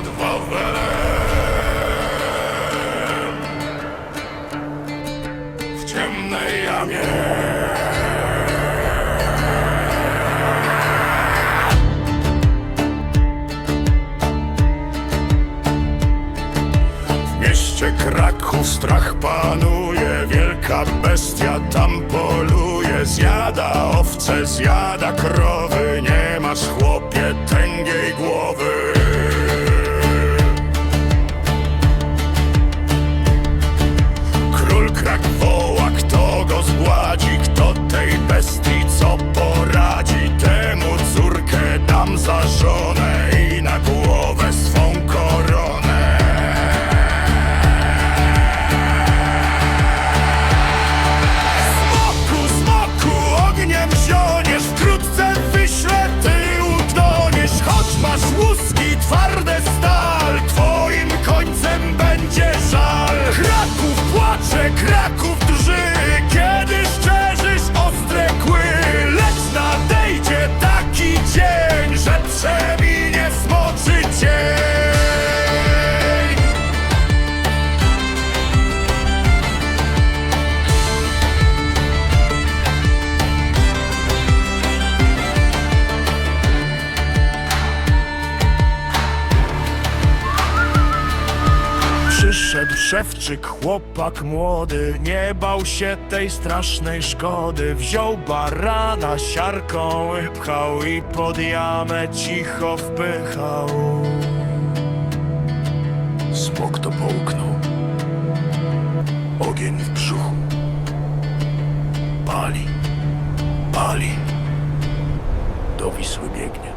pod Wawelem. W ciemnej jamie. W mieście Kraków strach panuje, wielka bestia tam poluje, zjada owce, zjada krowy, nie masz chłopie tęgiej głowy. Krak woła, kto go zgładzi, kto tej bestii co poradzi, temu córkę dam za żonę Przyszedł szewczyk, chłopak młody, nie bał się tej strasznej szkody. Wziął barana, siarką pchał i pod jamę cicho wpychał. Smok to połknął, ogień w brzuchu. Pali, pali, do Wisły biegnie.